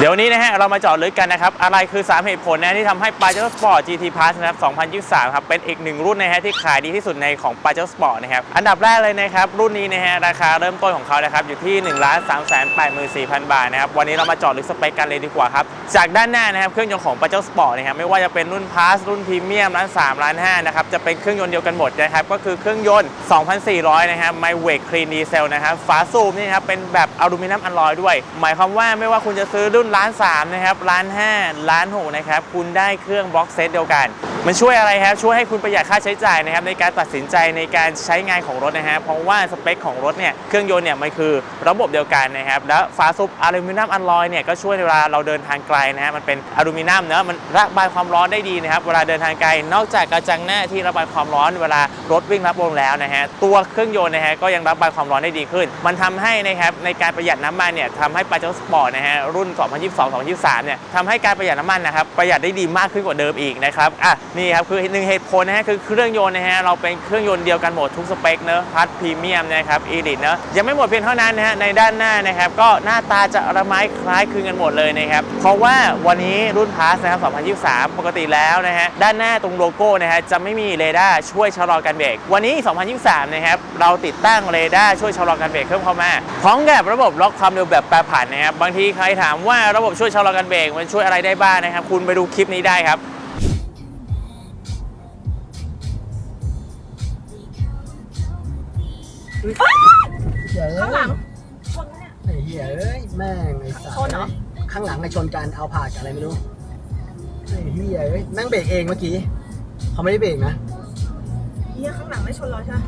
เดี๋ยววนนี้นะฮะเรามาเจาะลึกกันนะครับ อะไรคือ 3 เหตุผลนะที่ทำให้ p a j e r o Sport GT Plus นะครับ 2023 ครับ เป็นอีกหนึ่งรุ่นนะฮะที่ขายดีที่สุดในของ p a j e r o Sport นะครับ อันดับแรกเลยนะครับ รุ่นนี้นะฮะราคาเริ่มต้นของเขานะครับ อยู่ที่ 1 3 8 4 0 0 0 บาทนะครับ วันนี้เรามาเจาะลึกสเปคกันเลยดีกว่าครับ จากด้านหน้านะครับเครื่องยนต์ของ p a j e r o Sport นะครับไม่ว่าจะเป็นรุ่น Plus รุ่นพรีเมียมร้าน3ร้าน5นะครับจะเป็นเครื่องยนต์เดียวกันหมดนะครับก็คือเครื่องยนต์2,400นะครับ m y w a k Clean Diesel นะครับฝาสูบนี่นะครับเป็นแบบอลูมิเนียมอลลอยด้วย หมายความว่าไม่ว่าคุณจะซื้อรุ่นร้าน3นะครับร้าน5ร้าน6นะครับคุณได้เครื่องบล็อกเซตเดียวกัน มันช่วยอะไรครับช่วยให้คุณประหยัดค่าใช้จ่ายนะครับในการตัดสินใจในการใช้งานของรถนะฮะเพราะว่าสเปคของรถเนี่ยเครื่องยนต์เนี่ยมันคือระบบเดียวกันนะครับแล้วฝาสูบอลูมิเนียมอัลลอยเนี่ยก็ช่วยเวลาเราเดินทางไกลนะฮะมันเป็นอลูมิเนียมเนอะมันระบายความร้อนได้ดีนะครับเวลาเดินทางไกล นอกจากกระจังหน้าที่ระบายความร้อนเวลารถวิ่งรับลมแล้วนะฮะตัวเครื่องยนต์นะฮะก็ยังระบายความร้อนได้ดีขึ้น มันทำให้นะครับในการประหยัดน้ำมันเนี่ยทำให้ปาเจโรสปอร์ตนะฮะรุ่น 2022-2023เนี่ยทำให้การประหยัดน้ำมันนะครับประหยัดได้ดีมากขึ้นกว่าเดิมอีกนะครับอะนี่ครับคือหนึ่งเหตุผลนะฮะคือเครื่องยนต์นะฮะเราเป็นเครื่องยนต์เดียวกันหมดทุกสเปคเนอะพัดพรีเมียมนะครับอีดิทเนอะยังไม่หมดเพียงเท่านั้นนะฮะในด้านหน้านะครับก็หน้าตาจะระไม้คล้ายคลึงกันหมดเลยนะครับเพราะว่าวันนี้รุ่นพาสนะครับ2023 ปกติแล้วนะฮะด้านหน้าตรงโลโก้นะฮะจะไม่มีเรดาร์ช่วยชะลอการเบรกวันนี้ 2023 นะครับเราติดตั้งเรดาร์ช่วยชะลอการเบรกเพิ่มเข้ามาพร้อมกับระบบล็อกความเร็วแบบแปรผันนะครับบางทีใครถามว่าระบบช่วยชะลอการเบรกมันช่วยอะไรได้บ้างนะครับคุณไปดูคลิปนี้ได้ครับ ข้างหลัง ไอ้เหี้ยเอ้ยแม่งไอ้สัตว์ชนเหรอ ข้างหลังไอ้ชนกันเอาผ่านกับอะไรไม่รู้ไอ้เหี้ยเอ้ยแม่งเบรกเองเมื่อกี้เขาไม่ได้เบรกนะ เฮียข้างหลังไม่ชนเราใช่ไหม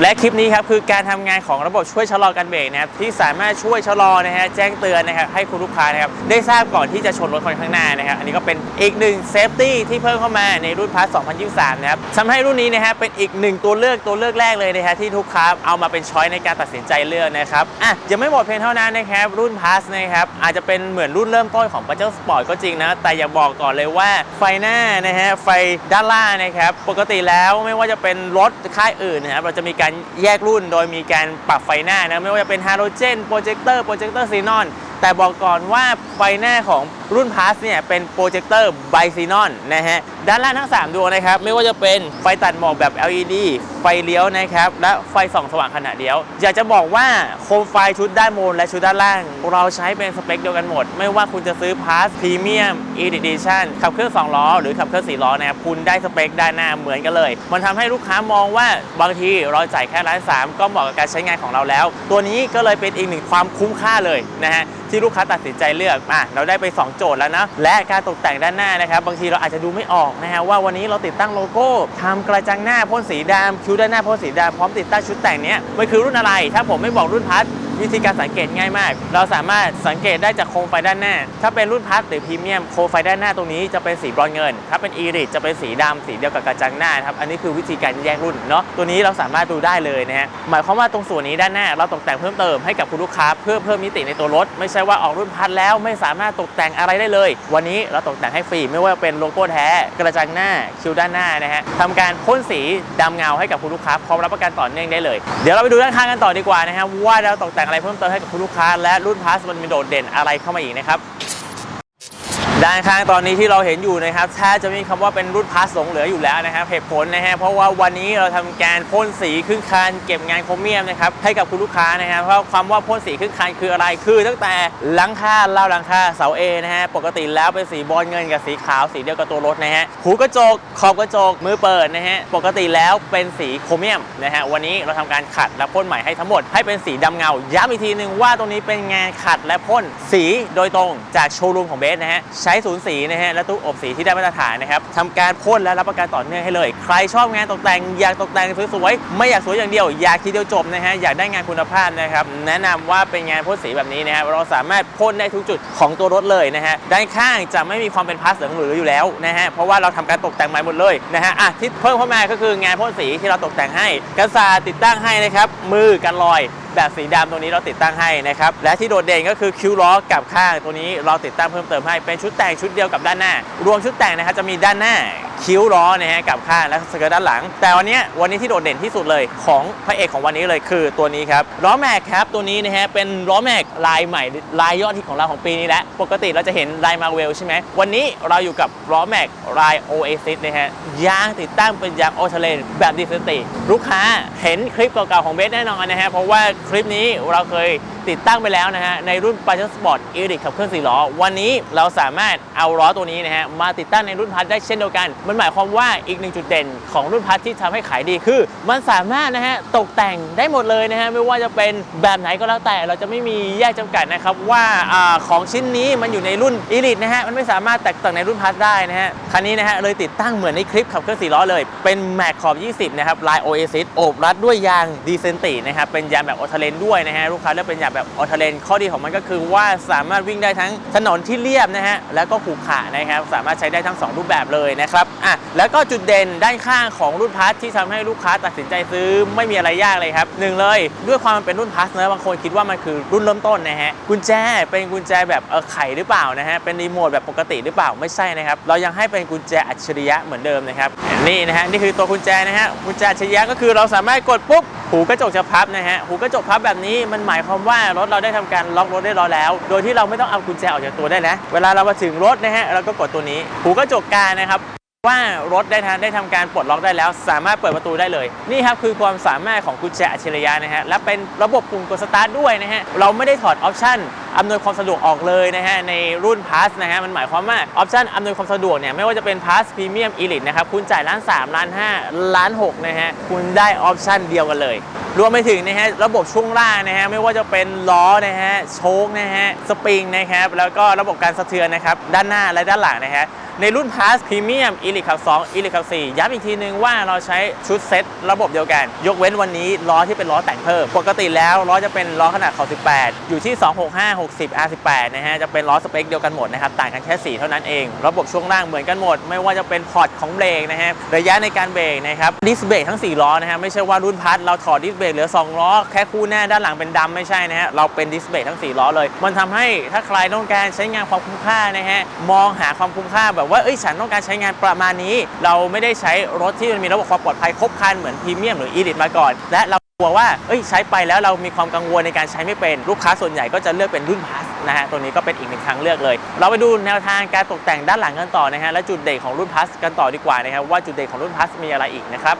และคลิปนี้ครับคือการทำงานของระบบช่วยชะลอการเบรกนะครับที่สามารถช่วยชะลอนะฮะแจ้งเตือนนะครับให้คุณลูกค้านะครับได้ทราบก่อนที่จะชนรถคนข้างหน้านะครับอันนี้ก็เป็นอีกหนึ่งเซฟตี้ที่เพิ่มเข้ามาในรุ่นพาร์ท2023 นะครับทำให้รุ่นนี้นะฮะเป็นอีกหนึ่งตัวเลือกตัวเลือกแรกเลยนะฮะที่ลูกค้าเอามาเป็นช้อยในการตัดสินใจเลือกนะครับอะยังไม่หมดเพียงเท่านั้นนะครับรุ่นพาสนะครับอาจจะเป็นเหมือนรุ่นเริ่มต้นของ p a j e r o Sport ก็จริงนะแต่อย่าบอกก่อนเลยว่าไฟหน้านะฮะไฟด้านล่างนะครับปกติแล้วไม่ว่าจะเป็นรถค่ายอื่นนะครับเราจะมีการแยกรุ่น โดยมีการปรับไฟหน้านะไม่ว่าจะเป็นฮาโลเจนโปรเจคเตอร์โปรเจคเตอร์ซีนอนแต่บอกก่อนว่าไฟหน้าของ รุ่นพาสเนี่ยเป็นโปรเจคเตอร์ไบซีนอนนะฮะ ด้านล่างทั้ง 3 ดวงนะครับ ไม่ว่าจะเป็นไฟตัดหมอกแบบ LED ไฟเลี้ยวนะครับ และไฟส่องสว่างขณะเดียว อยากจะบอกว่าโคมไฟชุดด้านบนและชุดด้านล่าง เราใช้เป็นสเปคเดียวกันหมด ไม่ว่าคุณจะซื้อพาสพรีเมียมอีดิดิชันขับเคลื่อน2ล้อ หรือขับเคลื่อน4ล้อนะครับคุณได้สเปคด้านหน้าเหมือนกันเลย มันทำให้ลูกค้ามองว่าบางทีเราจ่ายแค่ล้านสามก็เหมาะกับการใช้งานของเราแล้ว ตัวนี้ก็เลยเป็นอีกหนึ่งความคุ้มค่าเลยนะฮะที่ลูกค้าตัดสินใจเลือกอะเราได้ไป2โจทย์แล้วนะ และการตกแต่งด้านหน้านะครับ บางทีเราอาจจะดูไม่ออกนะฮะว่าวันนี้เราติดตั้งโลโก้ทำกระจังหน้าพ่นสีดำคิ้วด้านหน้าพ่นสีดำพร้อมติดตั้งชุดแต่งเนี้ยมันคือรุ่นอะไร ถ้าผมไม่บอกรุ่นพัท วิธีการสังเกตง่ายมาก เราสามารถสังเกตได้จากโคมไฟด้านหน้า ถ้าเป็นรุ่นพัทหรือพรีเมียมโคมไฟด้านหน้าตรงนี้จะเป็นสีบรอนเงิน ถ้าเป็นอีริจะเป็นสีดำสีเดียวกับกระจังหน้าครับ อันนี้คือวิธีการแยกรุ่นเนาะ ตัวนี้เราสามารถดูได้เลยนะฮะ หมายความว่าตรงส่วนนี้ด้านหน้าเราตกแต่งเพิ่มเติมให้กับคุณลูกค้าเพื่อเพิ่มมิติในตัวรถ ไม่ใช่ว่าออกรุ่นพัทแล้วไม่สามารถตกแต่งอะไรได้เลย วันนี้เราตกแต่งให้ฟรีไม่ว่าเป็นโลโก้แท้ กระจังหน้าคิวด้านหน้านะฮะทำการพ่นสีดำเงาให้กับคุณลูกค้าพร้อมรับประกันต่อเนื่องได้เลย เดี๋ยวเราไปดูด้านข้างกันต่อดีกว่านะฮะว่าเราตกแต่งอะไรเพิ่มเติมให้กับคุณลูกค้า และรุ่นพาสมันมีโดดเด่นอะไรเข้ามาอีกนะครับ ด้านข้างตอนนี้ที่เราเห็นอยู่นะครับแทบจะมีคำว่าเป็นรุ่นพาสหลงเหลืออยู่แล้วนะครับเหตุผลนะฮะเพราะว่าวันนี้เราทำการพ่นสีครึ่งคันเก็บงานโครเมียมนะครับให้กับคุณลูกค้านะฮะเพราะความว่าพ่นสีครึ่งคันคืออะไรคือ ตั้งแต่หลังคาเล่าหลังคาเสาเอนะฮะปกติแล้วเป็นสีบอลเงินกับสีขาวสีเดียวกับตัวรถนะฮะหูกระจกขอบกระจกมือเปิดนะฮะปกติแล้วเป็นสีโครเมียมนะฮะวันนี้เราทำการขัดและพ่นใหม่ให้ทั้งหมดให้เป็นสีดำเงาย้ำอีกทีหนึ่งว่าตรงนี้เป็นงานขัดและพ่นสีโดยตรงจากโชว์รูมของเบสนะฮะใช้ศูนย์สีนะฮะและตู้อบสีที่ได้มาตรฐานนะครับทำการพ่นและรับประกันต่อเนื่องให้เลย ใครชอบงานตกแต่งอยากตกแต่งสวยๆไม่อยากสวยอย่างเดียว อยากทีเดียวจบนะฮะอยากได้งานคุณภาพนะครับแนะนำว่าเป็นงานพ่นสีแบบนี้นะครับเราสามารถพ่นได้ทุกจุดของตัวรถเลยนะฮะด้านข้างจะไม่มีความเป็นพลาสเหลืองหลืออยู่แล้วนะฮะเพราะว่าเราทำการตกแต่งใหม่หมดเลยนะฮะอะที่เพิ่มเข้ามาก็คืองานพ่นสีที่เราตกแต่งให้กระสาติดตั้งให้นะครับมือกันรอย แบบสีดำตรงนี้เราติดตั้งให้นะครับ และที่โดดเด่นก็คือคิ้วล้อกับข้างตัวนี้เราติดตั้งเพิ่มเติมให้เป็นชุดแต่งชุดเดียวกับด้านหน้ารวมชุดแต่งนะครับจะมีด้านหน้าคิ้วล้อนะฮะกับข้างและสเกิร์ตด้านหลัง แต่วันนี้วันนี้ที่โดดเด่นที่สุดเลยของพระเอกของวันนี้เลยคือตัวนี้ครับล้อแม็กครับตัวนี้นะฮะเป็นล้อแม็กลายใหม่ลายยอดฮิตของเราของปีนี้แหละปกติเราจะเห็นลายมาเวลใช่ไหมวันนี้เราอยู่กับล้อแม็กลายโอเอซิสนะฮะยางติดตั้งเป็นยางโอเทเลนแบบดิสติ ลูกค้าเห็นคลิปเก่าๆของเบสแน่นอนนะฮะเพราะว่าคลิปนี้เราเคย ติดตั้งไปแล้วนะฮะในรุ่นปาเจอร์สปอร์ตอีริกขับเคลื่อนสี่ล้อ วันนี้เราสามารถเอาล้อตัวนี้นะฮะมาติดตั้งในรุ่นพัทได้เช่นเดียวกัน มันหมายความว่าอีกหนึ่งจุดเด่นของรุ่นพัทที่ทำให้ขายดีคือ มันสามารถนะฮะตกแต่งได้หมดเลยนะฮะไม่ว่าจะเป็นแบบไหนก็แล้วแต่เราจะไม่มีแยกจำกัดนะครับว่าอาของชิ้นนี้มันอยู่ในรุ่นอีรินะฮะมันไม่สามารถแตกต่างในรุ่นพัทได้นะฮะคันนี้นะฮะเลยติดตั้งเหมือนในคลิปขับเคลื่อนสี่ล้อเลยเป็นแม็กขอบ 20 นะครับลาย Oasis โอบรัดด้วยยางดีเซนตินะครับเป็นยางแบบออเทเลนด้วยนะฮะลูกค้าเลือกเป็นยางแบบออเทเลนข้อดีของมันก็คือว่าสามารถวิ่งได้ทั้งถนนที่เรียบนะฮะแล้วก็ขรุขระนะครับสามารถใช้ได้ทั้ง 2 รูปแบบเลยนะครับอะแล้วก็จุดเด่นด้านข้างของรุ่นพัทที่ทำให้ลูกค้าตัดสินใจซื้อไม่มีอะไรยากเลยครับหนึ่งเลย ด้วยความมันเป็นรุ่นพัสเนะบางคนคิดว่ามันคือรุ่นเริ่มต้นนะฮะกุญแจเป็นกุญแจแบบเออไขหรือเปล่านะฮะเป็นรีโมทแบบปกติหรือเปล่าไม่ใช่นะครับเรายังให้เป็นกุญแจอัจฉริยะเหมือนเดิมนะครับนี่นะฮะนี่คือตัวกุญแจนะฮะกุญแจอัจฉริยะก็คือเราสามารถกดปุ๊บหูกระจกจะพับนะฮะหูกระจกพับแบบนี้มันหมายความว่ารถเราได้ทำการล็อกรถได้รอแล้ว โดยที่เราไม่ต้องเอากุญแจออกจากตัวได้นะ เวลาเรามาถึงรถนะฮะเราก็กดตัวนี้หูกระจกกานะครับ ว่ารถได้ทำได้ทำการปลดล็อกได้แล้ว สามารถเปิดประตูได้เลย นี่ครับคือความสามารถของกุญแจอัจฉริยะนะฮะและเป็นระบบปุ่มกดสตาร์ทด้วยนะฮะเราไม่ได้ถอดออปชันอำนวยความสะดวกออกเลยนะฮะในรุ่น Pass นะฮะมันหมายความว่าออปชันอำนวยความสะดวกเนี่ยไม่ว่าจะเป็น Pass Premium Elite นะครับคุณจ่ายล้าน3ล้าน5ล้าน6นะฮะคุณได้ออปชันเดียวกันเลยรวมไปถึงนะฮะระบบช่วงล่างนะฮะไม่ว่าจะเป็นล้อนะฮะโชคนะฮะสปริงนะครับแล้วก็ระบบการสะเทือนนะครับด้านหน้าและด้านหลังนะฮะ ในรุ่น Pass Premium e l i t e ขับ2 e l i t e ขับ4ย้ำอีกทีนึงว่าเราใช้ชุดเซ็ตระบบเดียวกัน ยกเว้นวันนี้ล้อที่เป็นล้อแต่งเพิ่ม ปกติแล้วล้อจะเป็นล้อขนาดขอบ18 อยู่ที่ 265 60 R18 นะฮะ จะเป็นล้อสเปคเดียวกันหมดนะครับ ต่างกันแค่สีเท่านั้นเอง ระบบช่วงล่างเหมือนกันหมด ไม่ว่าจะเป็นพอร์ตของเบรกนะฮะ ระยะในการเบรกนะครับ ดิสเบรกทั้ง 4 ล้อนะฮะ ไม่ใช่ว่ารุ่นพัทเราถอดดิสเบรกเหลือ 2 ล้อ แค่คู่หน้าด้านหลังเป็นดำไม่ใช่นะฮะ เราเป็นดิสเบรกทั้ง 4 ล้อเลย มันทำให้ถ้าใครต้องการใช้งานความคุ้มค่านะฮะ มองหาความคุ้มค่าแบบว่าเอ้ยฉันต้องการใช้งานประมาณนี้ เราไม่ได้ใช้รถที่มันมีระบบความปลอดภัยครบครันเหมือนพรีเมียมหรืออีลิทมาก่อน และเรากลัวว่าเอ้ยใช้ไปแล้วเรามีความกังวลในการใช้ไม่เป็นลูกค้าส่วนใหญ่ก็จะเลือกเป็นรุ่นพาสนะฮะตัวนี้ก็เป็นอีกหนึ่งทางเลือกเลย เราไปดูแนวทางการตกแต่งด้านหลังกันต่อนะฮะและจุดเด่นของรุ่นพาสกันต่อดีกว่านะครับว่าจุดเด่นของรุ่นพาสมีอะไรอีกนะครับ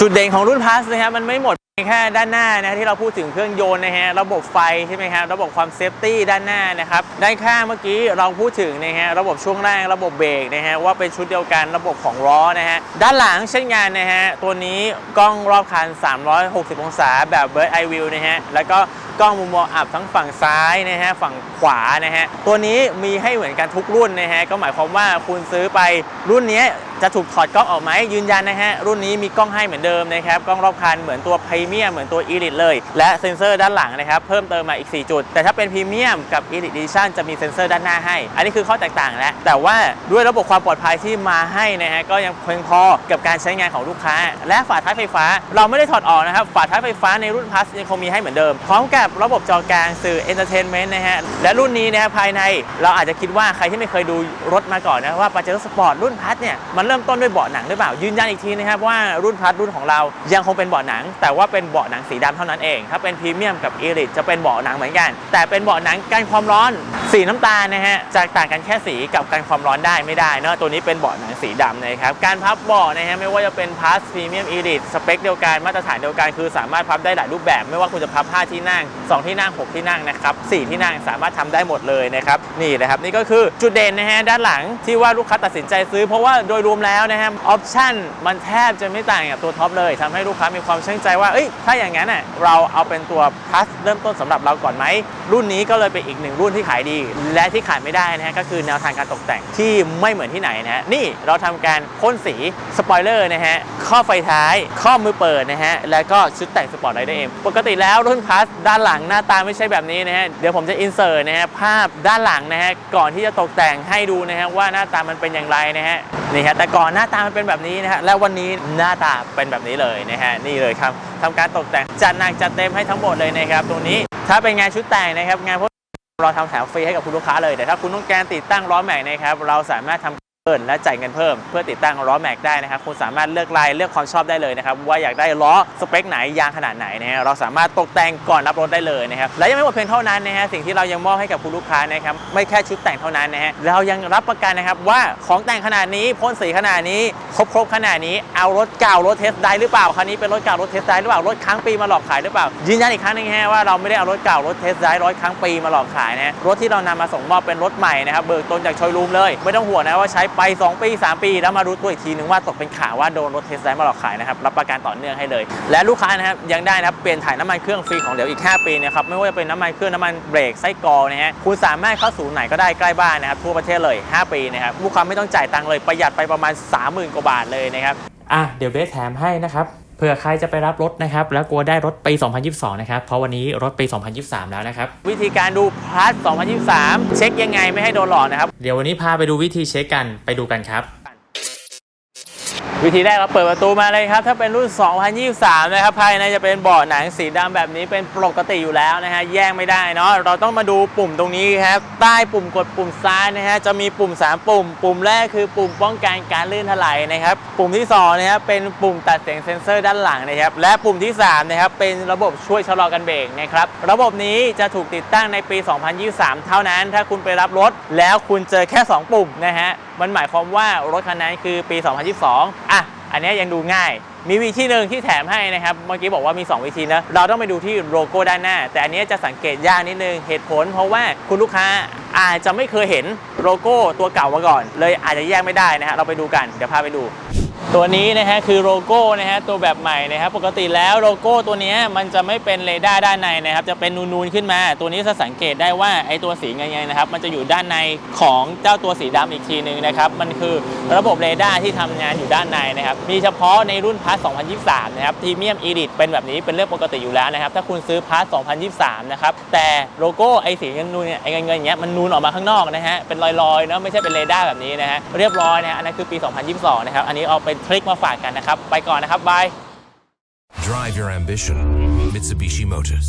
จุดเด่นของรุ่นพาสนะครับมันไม่หมด แค่ด้านหน้านะที่เราพูดถึงเครื่องยนต์นะฮะระบบไฟใช่ไหมครับระบบความเซฟตี้ด้านหน้านะครับด้านข้างเมื่อกี้เราพูดถึงนะฮะระบบช่วงล่างระบบเบรกนะฮะว่าเป็นชุดเดียวกันระบบของล้อนะฮะด้านหลังเช่นกันนะฮะตัวนี้กล้องรอบคัน 360 องศาแบบ Bird Eye View นะฮะแล้วก็กล้องมุมมองอับทั้งฝั่งซ้ายนะฮะฝั่งขวานะฮะตัวนี้มีให้เหมือนกันทุกรุ่นนะฮะก็หมายความว่าคุณซื้อไปรุ่นนี้จะถูกถอดกล้องออกไหมยืนยันนะฮะ รุ่นนี้มีกล้องให้เหมือนเดิมนะครับ กล้องรอบคันเหมือนตัวพรีเมียมเหมือนตัว e l i t e เลย และเซ็นเซอร์ด้านหลังนะครับ เพิ่มเติมมาอีก 4 จุด แต่ถ้าเป็นพรีเมียมกับ e l i t e Edition จะมีเซ็นเซอร์ด้านหน้าให้ อันนี้คือข้อแตกต่างแล้ว แต่ว่าด้วยระบบความปลอดภัยที่มาให้นะฮะก็ยังเพียงพอกับการใช้งานของลูกค้า และฝาท้ายไฟฟ้า เราไม่ได้ถอดออกนะครับฝาท้ายไฟฟ้าในรุ่น Plus ยังคงมีให้เหมือนเดิม พร้อมกับระบบจอกลางสื่อ Entertainment นต์นะฮะและรุ่นนี้นะฮะภายในเราอาจจะคิดว่าใครที่ไม่เคยดูรถมาก่อนนะว่าปาเจโร่สปอร์ตรุ่นพัทเนี่ยมันเริ่มต้นด้วยเบาะหนังหรือเปล่ายืนยันอีกทีนะครับว่ารุ่นพัทรุ่นของเรายังคงเป็นเบาะหนัง แต่ว่าเป็นเบาะหนังสีดำเท่านั้นเองถ้าเป็นพรีเมียมกับอีริทจะเป็นเบาะหนังเหมือนกัน แต่เป็นเบาะหนังกันความร้อน สีน้ำตาลนะฮะจะต่างกันแค่สีกับกันความร้อนได้ไม่ได้เนอะตัวนี้เป็นเบาะหนังสีดำนะครับการพับเบาะนะฮะไม่ว่าจะเป็นพัสพรีเมียมอีริสเปคเดียวกันมาตรฐานเดียวกันคือสามารถพับได้หลายรูปแบบ ไม่ว่าคุณจะพับ 5 ที่นั่ง 2 ที่นั่ง 6 ที่นั่งนะครับ4ที่นั่งสามารถทำได้หมดเลยนะครับนี่นะครับนี่ก็คือจุดเด่นนะฮะด้านหลังที่ว่าลูกค้าตัดสินใจซื้อ เพราะว่าโดยรวมแล้วนะฮะออปชั่นมันแทบจะไม่ต่างกับตัวท็อปเลยทำให้ลูกค้ามีความเชื่อใจว่าเอ้ยถ้าอย่างนั้นน่ะเราเอาเป็นตัว plus เริ่มต้นสำหรับเราก่อนไหมรุ่นนี้ก็เลยเป็นอีกหนึ่งรุ่นที่ขายดีและที่ขาดไม่ได้นะฮะก็คือแนวทางการตกแต่งที่ไม่เหมือนที่ไหนนะฮะนี่เราทำการพ่นสีสปอยเลอร์นะฮะข้อไฟท้าย ข้อมือเปิดนะฮะแล้วก็ชุดแต่งสปอร์ตไลท์เอง ปกติแล้วรุ่น plus ด้านหลังหน้าตาไม่ใช่แบบนี้นะฮะเดี๋ยวผมจะอินเสิร์ตนะฮะภาพด้านหลังนะฮะก่อนที่จะตกแต่งให้ดูนะฮะว่าหน้าตามันเป็นอย่างไรนะฮะนี่ฮะแต่ก่อนหน้าตามันเป็นแบบนี้นะฮะและวันนี้หน้าตาเป็นแบบนี้เลยนะฮะนี่เลยครับทำการตกแต่งจัดหนักจัดเต็มให้ทั้งหมดเลยนะครับตรงนี้ถ้าเป็นงานชุดแต่งนะครับงานพก เราทำแถมฟรีให้กับคุณลูกค้าเลย แต่ถ้าคุณต้องการติดตั้งล้อแม็กนะครับ เราสามารถทำ และจ่ายเงินเพิ่มเพื่อติดตั้งล้อแม็กได้นะครับคุณสามารถเลือกลายเลือกความชอบได้เลยนะครับว่าอยากได้ล้อสเปคไหนยางขนาดไหนนะฮะเราสามารถตกแต่งก่อนรับรถได้เลยนะครับและยังไม่หมดเพียงเท่านั้นนะฮะสิ่งที่เรายังมอบให้กับคุณลูกค้านะครับไม่แค่ชุดแต่งเท่านั้นนะฮะเรายังรับประกันนะครับว่าของแต่งขนาดนี้พ่นสีขนาดนี้ครบครบขนาดนี้เอารถเก่ารถเทสได้หรือเปล่าคันนี้เป็นรถเก่ารถเทสได้หรือเปล่ารถค้างปีมาหลอกขายหรือเปล่ายืนยันอีกครั้งหนึงฮะว่าเราไม่ได้เอารถเก่ารถเทสได้รถค้างปีมาหลอกขายนะรถที่เรานำมาส่งมอบเป็นรถใหม่นะครับเบิกต้นจากโชว์รูมเลย ไม่ต้องห่วงนะว่าใช้ไป 2 ปี 3 ปี แล้วมารู้ตัวอีกทีนึงว่าตกเป็นข่าวว่าโดนรถเทสได้มาหลอกขายนะครับรับประกันต่อเนื่องให้เลย และลูกค้านะครับยังได้นะครับเปลี่ยนถ่ายน้ำมันเครื่องฟรีของเดี๋ยวอีก 5 ปีนะครับไม่ว่าจะเป็นน้ำมันเครื่องน้ำมันเบรกไส้กรองนะฮะคุณสามารถเข้าศูนย์ไหนก็ได้ใกล้บ้านนะครับทั่วประเทศเลย 5 ปีนะครับลูกค้าไม่ต้องจ่ายตังค์เลยประหยัดไปประมาณ 30,000กว่าบาทเลยนะครับอะเดี๋ยวเบสแถมให้นะครับ เผื่อใครจะไปรับรถนะครับ แล้วกลัวได้รถปี 2022 นะครับ เพราะวันนี้รถปี 2023 แล้วนะครับ วิธีการดูพาร์ท2023 เช็คยังไงไม่ให้โดนหลอกนะครับ เดี๋ยววันนี้พาไปดูวิธีเช็คกันไปดูกันครับ วิธีแรกเราเปิดประตูมาเลยครับ ถ้าเป็นรุ่น 2023 นะครับ ภายในจะเป็นเบาะหนังสีดำแบบนี้เป็นปกติอยู่แล้วนะฮะ แย่งไม่ได้เนาะ เราต้องมาดูปุ่มตรงนี้ครับ ใต้ปุ่มกดปุ่มซ้ายนะฮะ จะมีปุ่ม 3 ปุ่ม ปุ่มแรกคือปุ่มป้องกันการลื่นถลายนะครับ ปุ่มที่2นะครับเป็นปุ่มตัดเสียงเซ็นเซอร์ด้านหลังนะครับ และปุ่มที่3นะครับ เป็นระบบช่วยชะลอกันเบรกนะครับ ระบบนี้จะถูกติดตั้งในปี 2023 เท่านั้น ถ้าคุณไปรับรถแล้วคุณเจอแค่ 2 ปุ่มนะฮะ มันหมายความว่ารถคันนั้นคือปี 2022 อะ อันนี้ยังดูง่าย มีวิธีหนึ่งที่แถมให้นะครับ เมื่อกี้บอกว่ามี 2 วิธีนะ เราต้องไปดูที่โลโก้ด้านหน้า แต่อันนี้จะสังเกตยากนิดนึง เหตุผล เพราะว่าคุณลูกค้าอาจจะไม่เคยเห็นโลโก้ตัวเก่ามาก่อน เลยอาจจะแยกไม่ได้นะฮะ เราไปดูกัน เดี๋ยวพาไปดู ตัวนี้นะฮะคือโลโก้นะฮะตัวแบบใหม่นะครับปกติแล้วโลโก้ตัวนี้มันจะไม่เป็นเรดาร์ด้านในนะครับจะเป็นนูนๆขึ้นมา ตัวนี้จะสังเกตได้ว่าไอตัวสีเงยๆนะครับมันจะอยู่ด้านในของเจ้าตัวสีดำอีกทีหนึ่งนะครับมันคือระบบเรดาร์ที่ทำงานอยู่ด้านในนะครับมีเฉพาะในรุ่นพาร์ท2023 นะครับพรีเมียมอีดิเป็นแบบนี้เป็นเรื่องปกติอยู่แล้วนะครับถ้าคุณซื้อพาร์ท2023 นะครับแต่โลโก้ไอสีนูนเนี่ยไอเงยๆอย่างเงี้ยมันนูนออกมาข้างนอกนะฮะเป็นลอยๆเนาะไม่ใช่เป็นเรดาร์แบบนี้นะฮะเรียบร้อยนะฮะอันนั้นคือปี 2022 นะครับอันนี้เอาเป็นทริคมาฝากกันนะครับ ไปก่อนนะครับบาย Drive your ambition. Mitsubishi Motors.